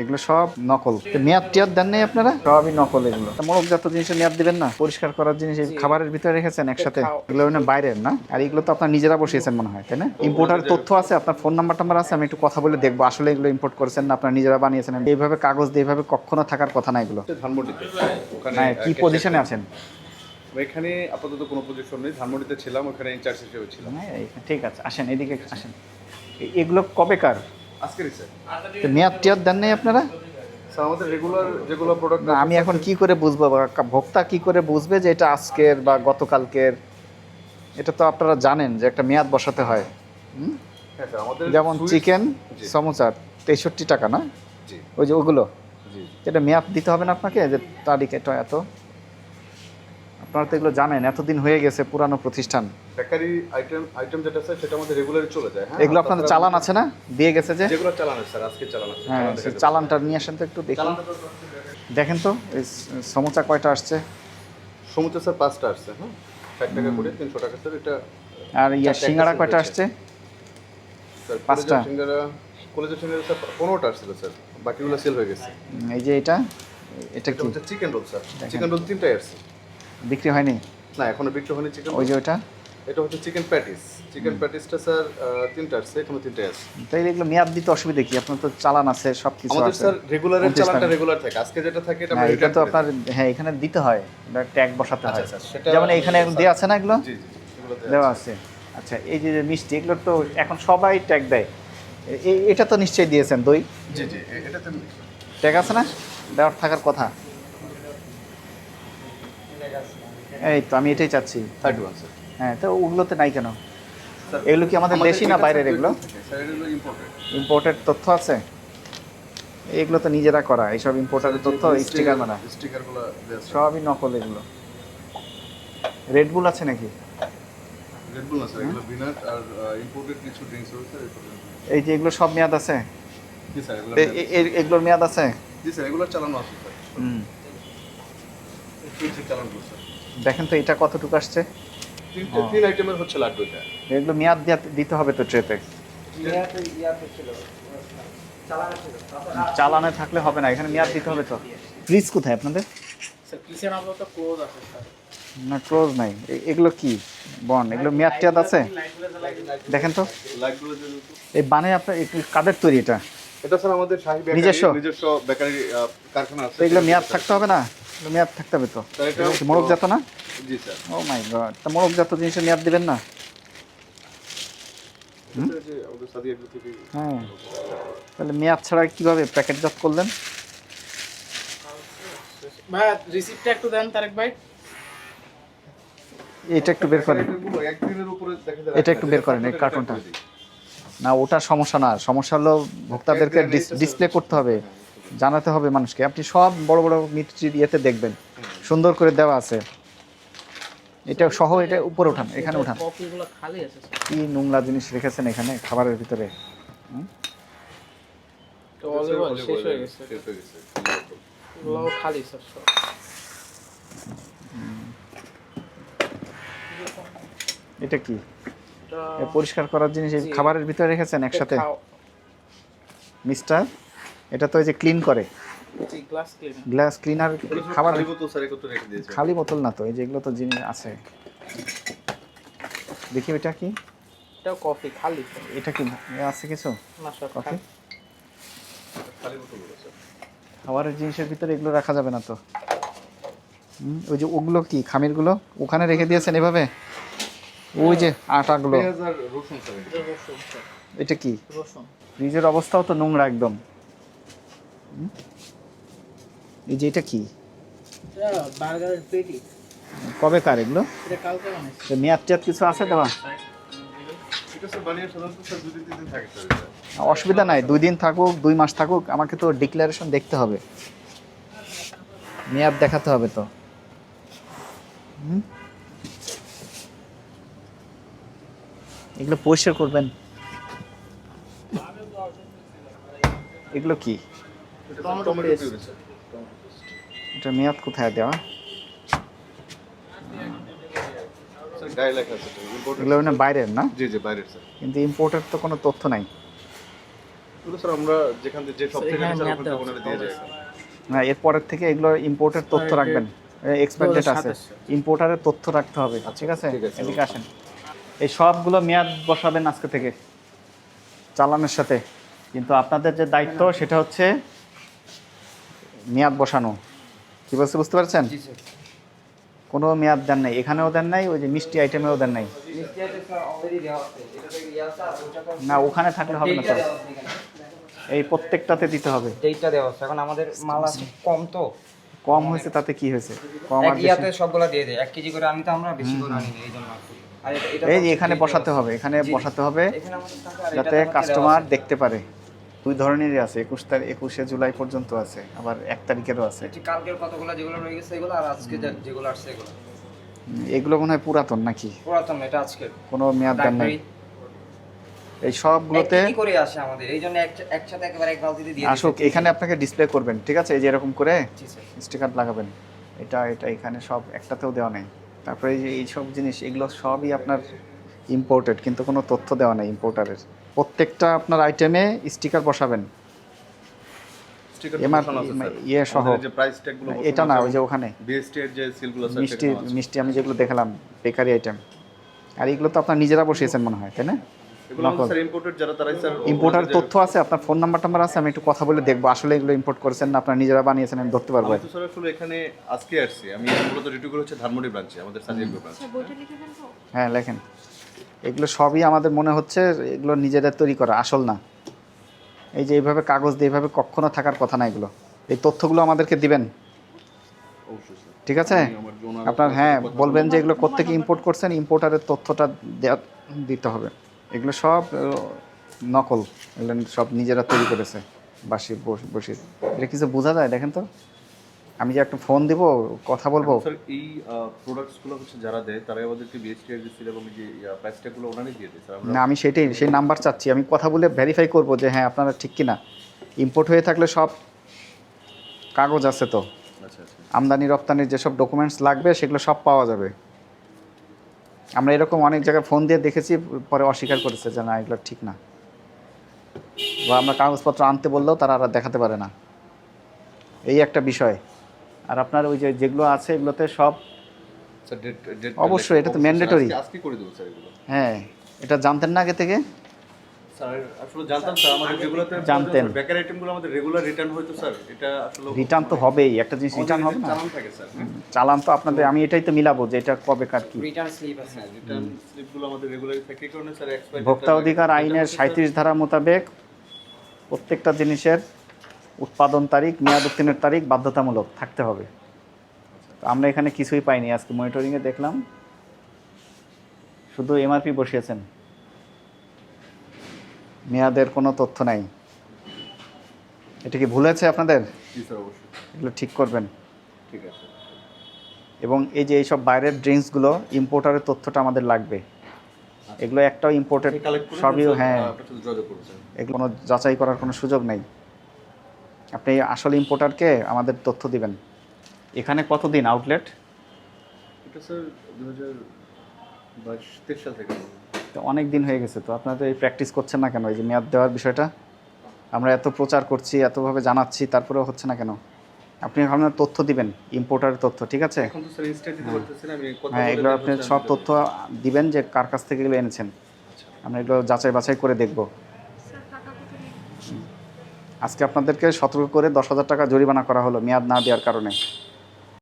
এগুলো সব নকল। তো মেয়াদ টিয়াদ দেন নাই আপনারা? সবই নকল এগুলো। মোড়কজাত জিনিসের মেয়াদ দিবেন না? পরিষ্কার করার জিনিস এই খাবারের ভিতরে রেখেছেন একসাথে। এগুলো বাইরের না? আর এগুলো তো আপনার নিজেরা বসিয়েছেন মনে হয় তাই না? ইম্পোর্টার তথ্য আছে আপনার ফোন নাম্বার টাম্বার আছে আমি একটু কথা বলে দেখব। আসলে এগুলো ইম্পোর্ট করেছেন না আপনারা নিজেরা বানিয়েছেন। এইভাবে কাগজ দিয়ে এইভাবে কখনো থাকার কথা না এগুলো। হ্যাঁ কি পজিশনে আছেন? এখানে আপাতত কোনো পজিশন নেই। ধানমন্ডিতে ছিলাম ওখানে ইনচার্জ হিসেবে ছিলাম। হ্যাঁ, ঠিক আছে। আসেন এদিকে আসেন। এগুলো কবেকার তো মেয়াদ টিয়াদ দেন নাই আপনারা? আমাদের রেগুলার যেগুলো প্রোডাক্ট আমি এখন কি করে বুঝব? ভোক্তা কি করে বুঝবে যে এটা আজকের বা গতকালকের? এটা তো আপনারা জানেন যে একটা মেয়াদ বসাতে হয়? হ্যাঁ আমাদের যেমন চিকেন। সমোসা তেষট্টি টাকা না? ওই যে ওগুলো? এটা মেয়াদ দিতে হবে না আপনাকে? যে তারিখ এটা এত? আপনারা তো এগুলো জানেন এতদিন হয়ে গেছে পুরানো প্রতিষ্ঠান। বেকারি আইটেম আইটেম যেটা স্যার সেটা আমাদের রেগুলারই চলে যায় হ্যাঁ? এগুলো আপনাদের চালান আছে না? দিয়ে গেছে যে? যেগুলো চালান আছে স্যার আজকে চালান আছে। হ্যাঁ। চালানটা নিয়ে আসেন তো একটু দেখুন দেখেন তো এই কয়টা আসছে? সমুদ্র স্যার পাঁচটা আসছে হ্যাঁ? ষাট টাকা করে তিনশো টাকা স্যার এটা আর ইয়া সিঙ্গাড়া কয়টা আসছে? স্যার পাঁচটা? সিঙ্গারা কলেজের সিঙ্গারা স্যার পনেরোটা আসছিল স্যার। বাকিগুলো সেল হয়ে গেছে। এই যে এটা এটা কি? Chicken roll sir. Chicken roll তিনটাই আসছে। বিক্রি হয়নি? না এখনও বিক্রি হয়নি চিকেন ওই যে ওইটা এটা হচ্ছে চিকেন প্যাটিস চিকেন প্যাটিসটা স্যার তিনটা আসছে এখনও তিনটাই আছে। তাই এগুলো মেয়াদ দিতে অসুবিধা কি? আপনার তো চালান আছে সব কিছু আমাদের স্যার রেগুলারের চালানটা রেগুলার থাকে। আজকে যেটা থাকে এটা হ্যাঁ এটা তো আপনার হ্যাঁ এখানে দিতে হয়। এটা ট্যাগ বসাতে আচ্ছা, হয়। আচ্ছা, সেটা- যেমন এখানে দেওয়া আছে না এগুলো? জি জি এগুলো দেয়া দেওয়া আছে। আচ্ছা এই যে মিষ্টি এগুলো তো এখন সবাই ট্যাগ দেয়। এটা তো নিশ্চয়ই দিয়েছেন দই? জি জি এ- এটাতে ট্যাগ আছে না? দেওয়ার থাকার কথা। এই তো আমি এটাই চাচ্ছি। থার্টি ওয়ান স্যার হ্যাঁ তো ওগুলোতে নাই কেন? এগুলো কি আমাদের দেশি না বাইরের এগুলো? ইম্পোর্টেড ইম্পোর্টেড তথ্য আছে? এগুলো তো নিজেরা করা এইসব ইম্পোর্টারের তথ্য স্টিকার মারা। স্টিকারগুলো সবই নকল এগুলো। রেড বুল আছে নাকি? রেড বুল না এগুলো ভিনাট আর ইম্পোর্টেড কিছু ড্রিঙ্কস রয়েছে এই যে এগুলো সব মেয়াদ আছে? জি স্যার এগুলোর মেয়াদ আছে? জি স্যার এগুলো চালানো আছে হুম। দেখেন তো এটা কতটুকু আসছে? তিন আইটেমের হচ্ছে লাড্ডু এটা। এগুলো মেয়াদ দিতে হবে তো ট্রেতে। চালানে থাকলে হবে না এখানে মেয়াদ দিতে হবে তো। ফ্রিজ কোথায় আপনাদের? স্যার কিচেন আপাতত ক্লোজ আছে স্যার। না ক্লোজ নাই। এগুলো কি? বন এগুলো মেয়াদ টেয়াদ আছে? দেখেন তো। এই বানে আপনার কাদের তৈরি এটা? এটা স্যার আমাদের শাহী বেকারি নিজস্ব? নিজস্ব বেকারি কারখানা আছে। এগুলো মেয়াদ থাকতে হবে না? এগুলো মেয়াদ থাকতে হবে তো? জাত না? জি স্যার। ও মাই গড তা জাত জিনিসের মেয়াদ দিবেন না? হ্যাঁ। তাহলে মেয়াদ ছাড়া কীভাবে প্যাকেটজাত করলেন? ভাই রিসিপ্টটা একটু দেন তারেক ভাই। এটা একটু বের করেন। একদিনের উপরে এটা একটু বের করেন, এই কার্টুনটা। না ওটা সমস্যা না। সমস্যা হলো ভোক্তাদেরকে ডিসপ্লে করতে হবে জানাতে হবে মানুষকে। আপনি সব বড় বড় মিষ্টির ইয়েতে দেখবেন সুন্দর করে দেওয়া আছে। এটা সহ এটা উপরে উঠান এখানে স্যার কি নোংরা জিনিস রেখেছেন এখানে খাবারের ভিতরে? তো অলিভ অয়েল শেষ হয়ে গেছে। শেষ হয়ে গেছে। এগুলো খালি স্যার সব। এটা কি? পরিষ্কার করার জিনিস এই খাবারের ভিতরে রেখেছেন একসাথে? মিস্টার এটা তো ওই যে ক্লিন করে। গ্লাস ক্লিনার খাবার খালি বোতল না তো এই যেগুলো তো জিনিস আছে। দেখি ওইটা কি? এটাও কফি খালি। এটা কি আছে কিছু? না কফি? খাবারের জিনিসের ভিতরে এগুলো রাখা যাবে না তো। হুম, ওই যে ওগুলো কি খামিরগুলো? ওখানে রেখে দিয়েছেন এভাবে? ওই যে আটাগুলো। এটা। কি? রসুন। ফ্রিজের অবস্থাও তো নোংরা একদম? এই যে এটা কি? এটা বার্গারের পেটি। কবে কার এগুলো? মেয়াদ টেয়াদ কিছু আছে দেওয়া। অসুবিধা নাই দুই দিন থাকুক দুই মাস থাকুক আমাকে তো ডিক্লারেশন দেখতে হবে। মেয়াদ দেখাতে হবে তো। হুম? এগুলো পরিষ্কার করবেন। এগুলো কি? এটা মেয়াদ কোথায় দেওয়া। এগুলো বাইরের না জি জি বাইরের স্যার কিন্তু ইম্পোর্টের তো কোনো তথ্য নাই। স্যার আমরা যেখান থেকে যে সব থেকে দিয়ে না এরপরের থেকে এগুলো ইম্পোর্টের তথ্য রাখবেন এক্সপায়ার ডেট আছে ইম্পোর্টারের তথ্য রাখতে হবে। ঠিক আছে? ঠিক আছে, এদিকে আসেন। এই সবগুলো মেয়াদ বসাবেন আজকে থেকে চালানোর সাথে। কিন্তু আপনাদের যে দায়িত্ব সেটা হচ্ছে মেয়াদ বসানো। কি বলছে বুঝতে পারছেন? কোনো মেয়াদ দেন নাই। এখানেও দেন নাই ওই যে মিষ্টি আইটেমেও দেন নাই। না ওখানে থাকলে হবে না এই প্রত্যেকটাতে দিতে হবে। ডেটটা দেওয়া আছে। এখন আমাদের মাল আছে কম তো। কম হয়েছে তাতে কি হয়েছে? কম আর ইয়াতে সবগুলা দিয়ে দেয়। এক কেজি করে আনি তো আমরা বেশি করে আনি এই জন্য এই যে এখানে বসাতে হবে এখানে বসাতে হবে যাতে কাস্টমার দেখতে পারে। দুই ধরনেরই আছে একুশ তারিখ একুশে জুলাই পর্যন্ত আছে আবার এক তারিখেরও আছে। কালকের কতগুলো যেগুলো রয়ে গেছে এগুলো আর আজকে যেগুলো আসছে এগুলো? এগুলো মনে হয় পুরাতন নাকি? পুরাতন এটা আজকের। কোনো মেয়াদ দেন নাই। এই সবগুলোতে করে আসে আমাদের এই জন্য একসাথে একেবারে এক বালতিতে দিয়ে আসুক এখানে আপনাকে ডিসপ্লে করবেন ঠিক আছে? এই যে এরকম করে স্টিকার লাগাবেন। এটা এটা এখানে সব একটাতেও দেওয়া নেই। তারপরে এই যে এই সব জিনিস এগুলো সবই আপনার ইম্পোর্টেড কিন্তু কোনো তথ্য দেওয়া নেই ইম্পোর্টারের প্রত্যেকটা আপনার আইটেমে স্টিকার বসাবেন। ইয়ে সহ। এটা না ওই যে ওখানে। মিষ্টি মিষ্টি আমি যেগুলো দেখালাম বেকারি আইটেম আর এগুলো তো আপনার নিজেরা বসিয়েছেন মনে হয় তাই না? এগুলো আমাদের স্যার ইম্পোর্টেড যারা তারাই স্যার ইম্পোর্টার তথ্য আছে আপনার ফোন নাম্বার টাম্বার আছে আমি একটু কথা বলে দেখব আসলে এগুলো ইম্পোর্ট করেছেন না আপনারা নিজেরা বানিয়েছেন আমি ধরতে পারব। স্যার আসলে এখানে আজকে আসছি। আমি মূলত ডিউটি করে হচ্ছে ধানমন্ডি ব্রাঞ্চে আমাদের সাজিয়ে ব্রাঞ্চ হ্যাঁ লেখেন। এগুলো সবই আমাদের মনে হচ্ছে এগুলো নিজেদের তৈরি করা আসল না। এই যে এইভাবে কাগজ দিয়ে এইভাবে কখনো থাকার কথা না এগুলো। এই তথ্যগুলো আমাদেরকে দিবেন। ঠিক আছে? আপনার হ্যাঁ বলবেন যে এগুলো কোথেকে ইম্পোর্ট করছেন ইম্পোর্টারের তথ্যটা দিতে হবে। এগুলো সব নকল। এগুলো সব নিজেরা তৈরি করেছে বাসি বস- এটা কিছু বোঝা যায় দেখেন তো? আমি যে একটা ফোন দিব কথা বলব। স্যার এই প্রোডাক্টসগুলো হচ্ছে যারা দেয় তারাই আমাদেরকে বিএসটি এবং যে প্রাইস ট্যাগ ওনারাই দিয়ে দেয় স্যার না আমি সেটাই সেই নাম্বার চাচ্ছি। আমি কথা বলে ভেরিফাই করব যে হ্যাঁ আপনারা ঠিক কিনা। ইম্পোর্ট হয়ে থাকলে সব কাগজ আছে তো। আচ্ছা আচ্ছা। আমদানি রপ্তানির যেসব ডকুমেন্টস লাগবে সেগুলো সব পাওয়া যাবে। আমরা এরকম অনেক জায়গায় ফোন দিয়ে দেখেছি পরে অস্বীকার করেছে যে না এগুলো ঠিক না। বা আমরা কাগজপত্র আনতে বললেও তারা আর দেখাতে পারে না। এই একটা বিষয়। আর আপনার ওই যে যেগুলো আছে এগুলোতে সব অবশ্যই, এটা তো এগুলো। হ্যাঁ এটা জানতেন না আগে থেকে। জানতেন। বেকার আইটেমগুলো আমাদের রেগুলার রিটার্ন হয়তো স্যার এটা আসলে রিটার্ন তো হবেই একটা জিনিস রিটার্ন হবে না? চালান থাকে স্যার চালান তো আপনাদের আমি এটাই তো মিলাবো যে এটা কবে কার কি। রিটার্ন স্লিপ আছে। হ্যাঁ রিটার্ন স্লিপগুলো আমাদের রেগুলারই থাকে এই কারণে স্যার এক্সপায়ার ভোক্তা অধিকার আইনের সাঁত্রিশ ধারা মোতাবেক প্রত্যেকটা জিনিসের উৎপাদন তারিখ মেয়াদ উত্তীর্ণের তারিখ বাধ্যতামূলক থাকতে হবে। তো আমরা এখানে কিছুই পাইনি আজকে মনিটরিংয়ে দেখলাম। শুধু এমআরপি বসিয়েছেন। মেয়াদের কোনো তথ্য নাই। এটা কি ভুল হয়েছে আপনাদের? এগুলো ঠিক করবেন। ঠিক আছে। এবং এই যে এইসব বাইরের ড্রিঙ্কসগুলো ইম্পোর্টারের তথ্যটা আমাদের লাগবে। এগুলো একটাও ইম্পোর্টেড সবই হ্যাঁ। এগুলো কোনো যাচাই করার কোনো সুযোগ নেই। আপনি আসল ইম্পোর্টারকে আমাদের তথ্য দিবেন। এখানে কতদিন আউটলেট এটা স্যার দু হাজার বাইশ তেইশ সাল থেকে। তো অনেক দিন হয়ে গেছে তো আপনারা তো এই প্র্যাকটিস করছেন না কেন? এই যে মেয়াদ দেওয়ার বিষয়টা আমরা এত প্রচার করছি এতভাবে জানাচ্ছি তারপরেও হচ্ছে না কেন? আপনি আপনার তথ্য দিবেন ইম্পোর্টারের তথ্য ঠিক আছে? এখন তো স্যার ইনস্ট্যান্ট দিতে পারতেছি না আমি কথা হ্যাঁ এগুলো আপনি সব তথ্য দিবেন যে কার কাছ থেকে এগুলো এনেছেন। আচ্ছা। আমরা এগুলো যাচাই বাছাই করে দেখব। আজকে আপনাদেরকে সতর্ক করে দশ হাজার টাকা জরিমানা করা হলো মেয়াদ না দেওয়ার কারণে।